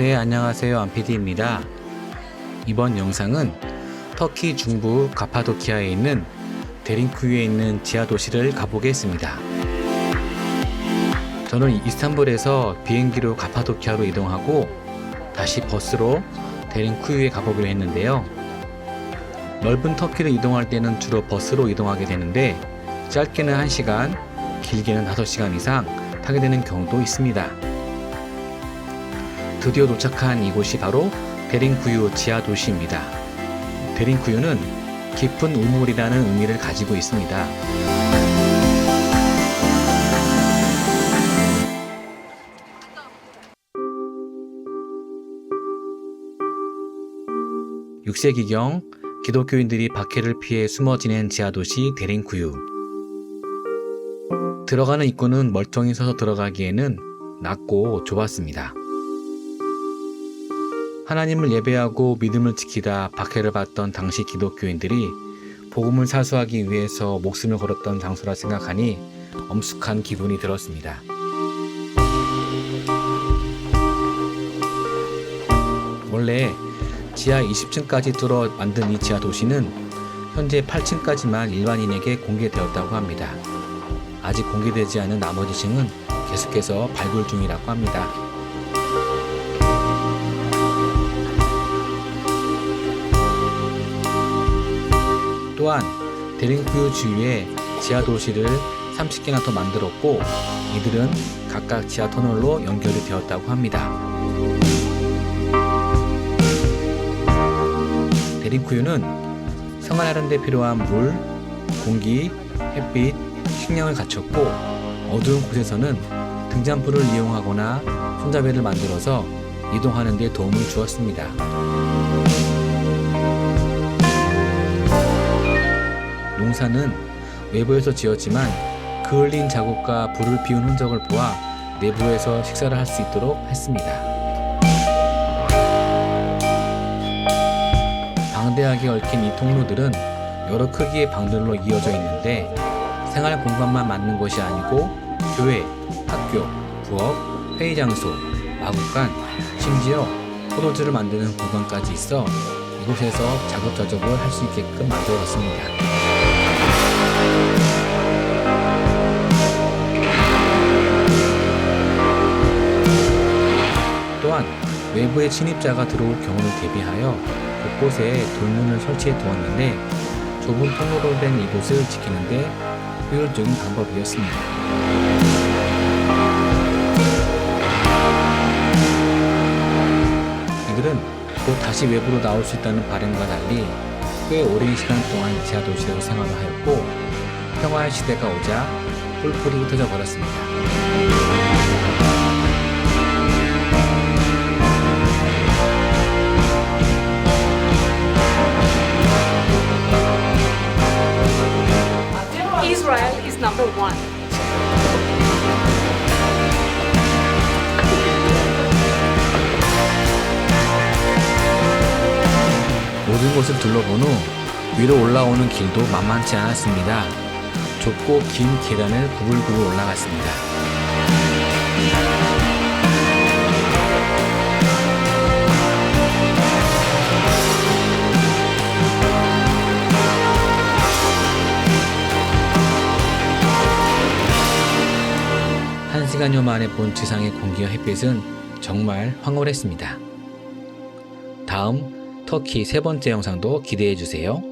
네, 안녕하세요. 안피디입니다. 이번 영상은 터키 중부 가파도키아에 있는 데링쿠유에 있는 지하 도시를 가보겠습니다. 저는 이스탄불에서 비행기로 가파도키아로 이동하고 다시 버스로 데링쿠유에 가보기로 했는데요. 넓은 터키를 이동할 때는 주로 버스로 이동하게 되는데 짧게는 1시간, 길게는 5시간 이상 타게 되는 경우도 있습니다. 드디어 도착한 이곳이 바로 데링쿠유 지하 도시입니다. 데링쿠유는 깊은 우물이라는 의미를 가지고 있습니다. (6세기경) 기독교인들이 박해를 피해 숨어 지낸 지하 도시 데링쿠유 들어가는 입구는 멀쩡히 서서 들어가기에는 낮고 좁았습니다. 하나님을 예배하고 믿음을 지키다 박해를 받던 당시 기독교인들이 복음을 사수하기 위해서 목숨을 걸었던 장소라 생각하니 엄숙한 기분이 들었습니다. 원래 지하 20층까지 뚫어 만든 이 지하 도시는 현재 8층까지만 일반인에게 공개되었다고 합니다. 아직 공개되지 않은 나머지 층은 계속해서 발굴 중이라고 합니다. 또한 데링쿠유 주위에 지하 도시를 30개나 더 만들었고 이들은 각각 지하 터널로 연결이 되었다고 합니다. 데링쿠유는 생활하는 데 필요한 물, 공기, 햇빛, 식량을 갖췄고 어두운 곳에서는 등잔불을 이용하거나 손잡이를 만들어서 이동하는 데 도움을 주었습니다. 농사는 외부에서 지었지만 그을린 자국과 불을 피운 흔적을 보아 내부에서 식사를 할 수 있도록 했습니다. 방대하게 얽힌 이 통로들은 여러 크기의 방들로 이어져 있는데 생활 공간만 맞는 것이 아니고 교회, 학교, 부업, 회의 장소, 마구간, 심지어 포도주를 만드는 공간까지 있어 이곳에서 자급자족을 할 수 있게끔 만들었습니다. 또한 외부의 침입자가 들어올 경우를 대비하여 곳곳에 돌문을 설치해 두었는데 좁은 통로로 된 이곳을 지키는데 효율적인 방법이었습니다. 이들은 곧 다시 외부로 나올 수 있다는 바람과 달리 꽤 오랜 시간 동안 지하 도시에서 생활을 하였고 평화의 시대가 오자 뿔뿔이 흩어져 버렸습니다. 모든 곳을 둘러본 후 위로 올라오는 길도 만만치 않았습니다. 좁고 긴 계단을 구불구불 올라갔습니다. 시간여 만에 본 지상의 공기와 햇빛은 정말 황홀했습니다. 다음 터키 세 번째 영상도 기대해 주세요.